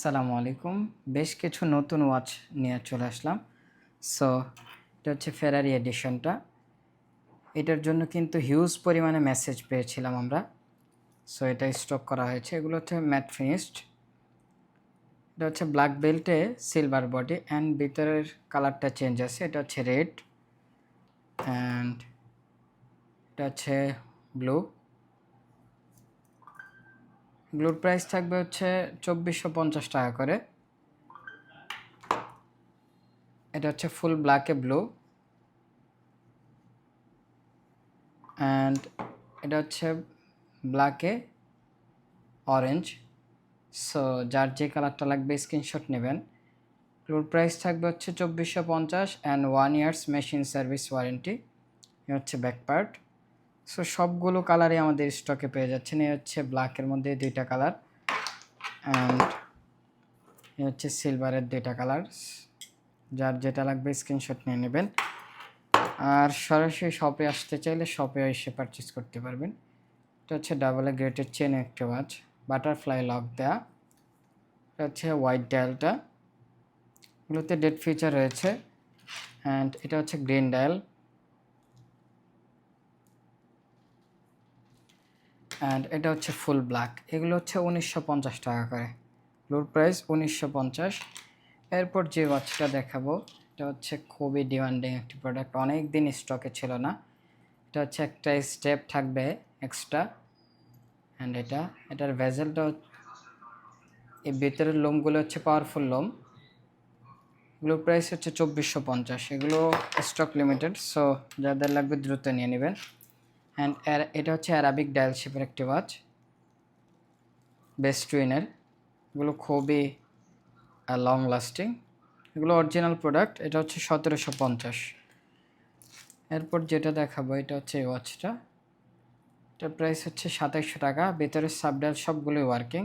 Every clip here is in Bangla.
আসসালামু আলাইকুম। বেশ কিছু নতুন ওয়াচ নিয়ে চলে আসলাম। সো এটা হচ্ছে ফেরারি এডিশনটা এটার জন্য কিন্তু হিউজ পরিমাণে মেসেজ পেয়েছিলাম আমরা। সো এটা স্টক করা হয়েছে। এগুলো হচ্ছে ম্যাট ফিনিশড এটা হচ্ছে ব্ল্যাক বেল্টে সিলভার বডি অ্যান্ড ভিতরের কালারটা চেঞ্জ আছে। এটা হচ্ছে রেড অ্যান্ড এটা হচ্ছে ব্লু ব্লুর প্রাইস থাকবে হচ্ছে চব্বিশশো পঞ্চাশ টাকা করে। এটা হচ্ছে ফুল ব্ল্যাকে ব্লু অ্যান্ড এটা হচ্ছে ব্ল্যাকে অরেঞ্জ সো যার যে কালারটা লাগবে স্ক্রিনশট নেবেন। ব্লুর প্রাইস থাকবে হচ্ছে চব্বিশশো পঞ্চাশ and one years machine service warranty হচ্ছে ব্যাক পার্ট সো সবগুলো কালারই আমাদের স্টকে পেয়ে যাচ্ছেন। এই হচ্ছে ব্ল্যাকের মধ্যে দুইটা কালার অ্যান্ড এ হচ্ছে সিলভারের দুইটা কালার যার যেটা লাগবে স্ক্রিনশট নিয়ে নেবেন। আর সরাসরি শপে আসতে চাইলে শপে এসে পারচেস করতে পারবেন। এটা হচ্ছে ডাবল এ গ্রেটের চেন একটা ওয়াচ বাটারফ্লাই লক দেয়া। এটা হচ্ছে হোয়াইট ডায়ালটা এগুলোতে ডেট ফিচার রয়েছে। অ্যান্ড এটা হচ্ছে গ্রিন ডায়াল অ্যান্ড এটা হচ্ছে ফুল ব্ল্যাক এগুলো হচ্ছে উনিশশো পঞ্চাশ টাকা করে। ব্লুর প্রাইস উনিশশো পঞ্চাশ। এরপর যে ওয়াচটা দেখাবো, এটা হচ্ছে খুবই ডিমান্ডিং একটি প্রোডাক্ট অনেক দিন স্টকে ছিল না। এটা হচ্ছে একটা স্টেপ থাকবে এক্সট্রা অ্যান্ড এটা, এটার ভেজেলটা এই ভিতরের লোমগুলো হচ্ছে পাওয়ারফুল লোম। এগুলোর প্রাইস হচ্ছে চব্বিশশো পঞ্চাশ। এগুলো স্টক লিমিটেড সো যাদের লাগবে দ্রুত নিয়ে নেবেন। অ্যান্ড এটা হচ্ছে অ্যারাবিক ডায়াল শেপের একটি ওয়াচ বেস্ট টুইনের এগুলো খুবই লং লাস্টিং এগুলো অরিজিনাল প্রোডাক্ট এটা হচ্ছে সতেরোশো পঞ্চাশ। এরপর যেটা দেখাবো, এটা হচ্ছে এই ওয়াচটা এটার প্রাইস হচ্ছে সাতাইশশো টাকা। ভেতরে সাবডাল সবগুলোই ওয়ার্কিং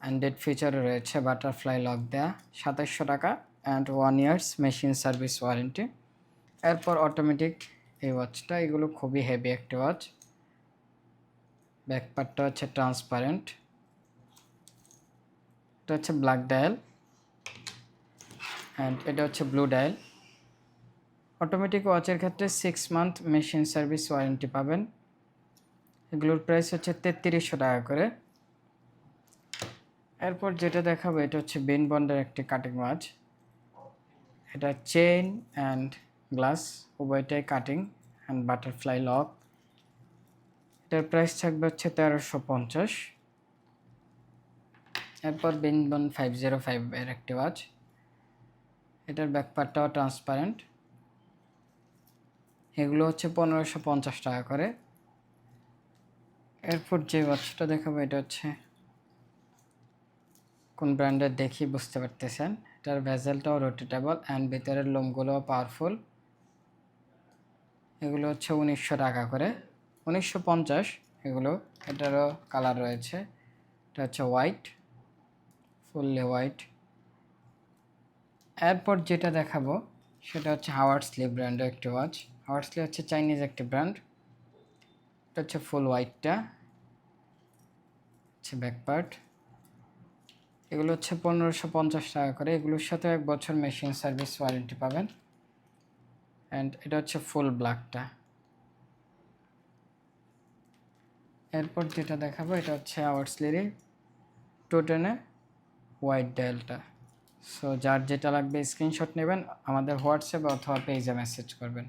অ্যান্ড ডেট ফিচারও রয়েছে বাটারফ্লাই লক দেয়া, সাতাইশশো টাকা। And one years machine service warranty এরপর অটোমেটিক এই ওয়াচটা এগুলো খুবই হেভি একটা ওয়াচ ব্যাকপারটা হচ্ছে ট্রান্সপারেন্ট এটা হচ্ছে ব্ল্যাক ডায়াল অ্যান্ড এটা হচ্ছে ব্লু ডায়াল অটোমেটিক ওয়াচের ক্ষেত্রে six month machine service warranty পাবেন। এগুলোর প্রাইস হচ্ছে তেত্রিশশো টাকা করে। এরপর যেটা দেখাবো, এটা হচ্ছে বেন বন্ডের একটি কাটিং ওয়াচ এটা চেইন অ্যান্ড গ্লাস উভয়টাই কাটিং অ্যান্ড বাটারফ্লাই লক এটার প্রাইস থাকবে হচ্ছে তেরোশো পঞ্চাশ। এরপর বিনবন ফাইভ জিরো ফাইভ এর একটি ওয়াচ এটার ব্যাকপারটাও ট্রান্সপারেন্ট এগুলো হচ্ছে পনেরোশো পঞ্চাশ টাকা করে। এরপর যে ওয়াচটা দেখাবো, এটা হচ্ছে কোন ব্র্যান্ডের দেখি, বুঝতে পারতেছেন? এটার ভেজেলটাও রোটেটেবল অ্যান্ড ভিতরের লোমগুলোও পাওয়ারফুল এগুলো হচ্ছে উনিশশো টাকা করে। উনিশশো পঞ্চাশ, এগুলো, এটারও কালার রয়েছে। এটা হচ্ছে হোয়াইট ফুললি হোয়াইট এরপর যেটা দেখাবো, সেটা হচ্ছে হাওয়ার্সলি ব্র্যান্ডের একটি ওয়াচ হাওয়ার্সলি হচ্ছে চাইনিজ একটি ব্র্যান্ড এটা হচ্ছে ফুল হোয়াইটটা হচ্ছে ব্যাকপার্ট এগুলো হচ্ছে পনেরোশো পঞ্চাশ টাকা করে। এগুলোর সাথে এক বছর মেশিন সার্ভিস ওয়ারেন্টি পাবেন। অ্যান্ড এটা হচ্ছে ফুল ব্ল্যাকটা এরপর যেটা দেখাবো, এটা হচ্ছে আওয়ার্সলিরি টোটেনে হোয়াইট ডায়ালটা সো যার যেটা লাগবে স্ক্রিনশট নেবেন, আমাদের হোয়াটসঅ্যাপ অথবা পেজে মেসেজ করবেন।